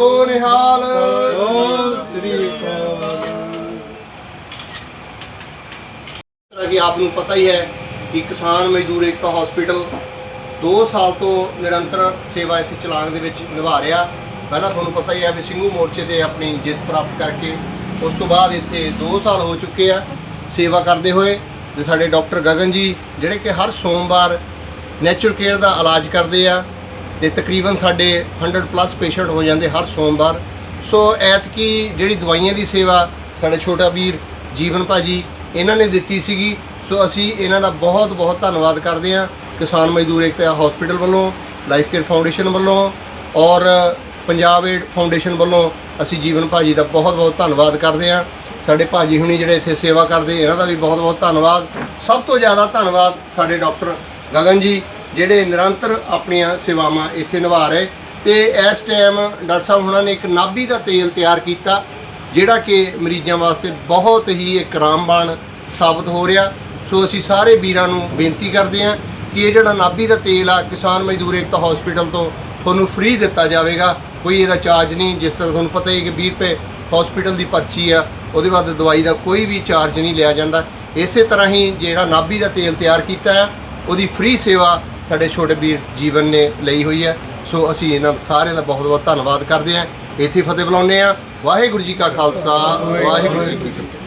ਓ ਨਿਹਾਲ। ਸ੍ਰੀ ਅਕਾਲ ਤਰ੍ਹਾਂ ਆਪ ਨੂੰ ਪਤਾ ਹੀ ਹੈ ਕਿ ਕਿਸਾਨ ਮਜ਼ਦੂਰ ਏਕਤਾ ਹਸਪੀਟਲ 2 ਸਾਲ ਤੋਂ ਨਿਰੰਤਰ ਸੇਵਾ ਇੱਥੇ ਚਲਾਉਣ ਦੇ ਵਿੱਚ ਨਿਭਾ ਰਿਹਾ। ਪਹਿਲਾਂ ਤੁਹਾਨੂੰ ਪਤਾ ਹੀ ਹੈ ਵੀ ਸਿੰਘੂ ਮੋਰਚੇ ਤੇ ਆਪਣੀ ਜਿੱਤ ਪ੍ਰਾਪਤ ਕਰਕੇ ਉਸ ਤੋਂ ਬਾਅਦ ਇੱਥੇ 2 ਸਾਲ ਹੋ ਚੁੱਕੇ ਆ ਸੇਵਾ ਕਰਦੇ ਹੋਏ ਤੇ ਸਾਡੇ ਡਾਕਟਰ ਗਗਨ ਜੀ, ਜਿਹੜੇ ਕਿ ਹਰ ਸੋਮਵਾਰ ਨੇਚਰ ਕੇਅਰ ਦਾ ਇਲਾਜ ਕਰਦੇ ਆ ਤੇ ਤਕਰੀਬਨ ਸਾਡੇ 100 ਪਲੱਸ ਪੇਸ਼ੈਂਟ ਹੋ ਜਾਂਦੇ ਹਰ ਸੋਮਵਾਰ। ਸੋ ਐਤਕੀ ਜਿਹੜੀ ਦਵਾਈਆਂ ਦੀ ਸੇਵਾ ਸਾਡੇ ਛੋਟਾ ਵੀਰ ਜੀਵਨ ਭਾਜੀ ਇਹਨਾਂ ਨੇ ਦਿੱਤੀ ਸੀਗੀ। ਸੋ ਅਸੀਂ ਇਹਨਾਂ ਦਾ ਬਹੁਤ ਬਹੁਤ ਧੰਨਵਾਦ ਕਰਦੇ ਹਾਂ। ਕਿਸਾਨ ਮਜ਼ਦੂਰ ਏਕਤਾ ਹਸਪੀਟਲ ਵੱਲੋਂ ਲਾਈਫ ਕੇਅਰ ਫਾਊਂਡੇਸ਼ਨ ਵੱਲੋਂ ਔਰ ਪੰਜਾਬ ਏਡ ਫਾਊਂਡੇਸ਼ਨ ਵੱਲੋਂ ਅਸੀਂ ਜੀਵਨ ਭਾਜੀ ਦਾ ਬਹੁਤ ਬਹੁਤ ਧੰਨਵਾਦ ਕਰਦੇ ਹਾਂ। ਸਾਡੇ ਭਾਜੀ ਹੁਣੀ ਜਿਹੜੇ ਇੱਥੇ ਸੇਵਾ ਕਰਦੇ, ਇਹਨਾਂ ਦਾ ਵੀ ਬਹੁਤ ਬਹੁਤ ਧੰਨਵਾਦ। ਸਭ ਤੋਂ ਜ਼ਿਆਦਾ ਧੰਨਵਾਦ ਸਾਡੇ ਡਾਕਟਰ ਗਗਨ ਜੀ ਜਿਹੜੇ ਨਿਰੰਤਰ ਆਪਣੀਆਂ ਸੇਵਾਵਾਂ ਇੱਥੇ ਨਿਭਾ ਰਹੇ। ਤੇ ਇਸ ਟਾਈਮ ਡਾਕਟਰ ਸਾਹਿਬ ਹੁਣਾਂ ਨੇ ਇੱਕ ਨਾਭੀ ਦਾ ਤੇਲ ਤਿਆਰ ਕੀਤਾ, ਜਿਹੜਾ ਕਿ ਮਰੀਜ਼ਾਂ ਵਾਸਤੇ ਬਹੁਤ ਹੀ ਇੱਕ ਰਾਮਬਾਣ ਸਾਬਤ ਹੋ ਰਿਹਾ। ਸੋ ਅਸੀਂ ਸਾਰੇ ਵੀਰਾਂ ਨੂੰ ਬੇਨਤੀ ਕਰਦੇ ਹਾਂ ਕਿ ਇਹ ਜਿਹੜਾ ਨਾਭੀ ਦਾ ਤੇਲ ਆ, ਕਿਸਾਨ ਮਜ਼ਦੂਰ ਏਕਤਾ ਹਸਪੀਟਲ ਤੋਂ ਤੁਹਾਨੂੰ ਫ੍ਰੀ ਦਿੱਤਾ ਜਾਵੇਗਾ, ਕੋਈ ਇਹਦਾ ਚਾਰਜ ਨਹੀਂ। ਜਿਸ ਤਰ੍ਹਾਂ ਤੁਹਾਨੂੰ ਪਤਾ ਹੀ ਹੈ ਕਿ 20 ਰੁਪਏ ਹਸਪੀਟਲ ਦੀ ਪਰਚੀ ਆ, ਉਹਦੇ ਬਾਅਦ ਦਵਾਈ ਦਾ ਕੋਈ ਵੀ ਚਾਰਜ ਨਹੀਂ ਲਿਆ ਜਾਂਦਾ। ਇਸੇ ਤਰ੍ਹਾਂ ਹੀ ਜਿਹੜਾ ਨਾਭੀ ਦਾ ਤੇਲ ਤਿਆਰ ਕੀਤਾ ਹੈ ਉਹਦੀ ਫ੍ਰੀ ਸੇਵਾ ਸਾਡੇ ਛੋਟੇ ਵੀਰ ਜੀਵਨ ਨੇ ਲਈ ਹੋਈ ਹੈ। ਸੋ ਅਸੀਂ ਇਹਨਾਂ ਸਾਰਿਆਂ ਦਾ ਬਹੁਤ ਬਹੁਤ ਧੰਨਵਾਦ ਕਰਦੇ ਹਾਂ। ਇੱਥੇ ਫਤਿਹ ਬੁਲਾਉਂਦੇ ਹਾਂ। ਵਾਹਿਗੁਰੂ ਜੀ ਕਾ ਖਾਲਸਾ, ਵਾਹਿਗੁਰੂ ਜੀ ਕੀ ਫਤਿਹ।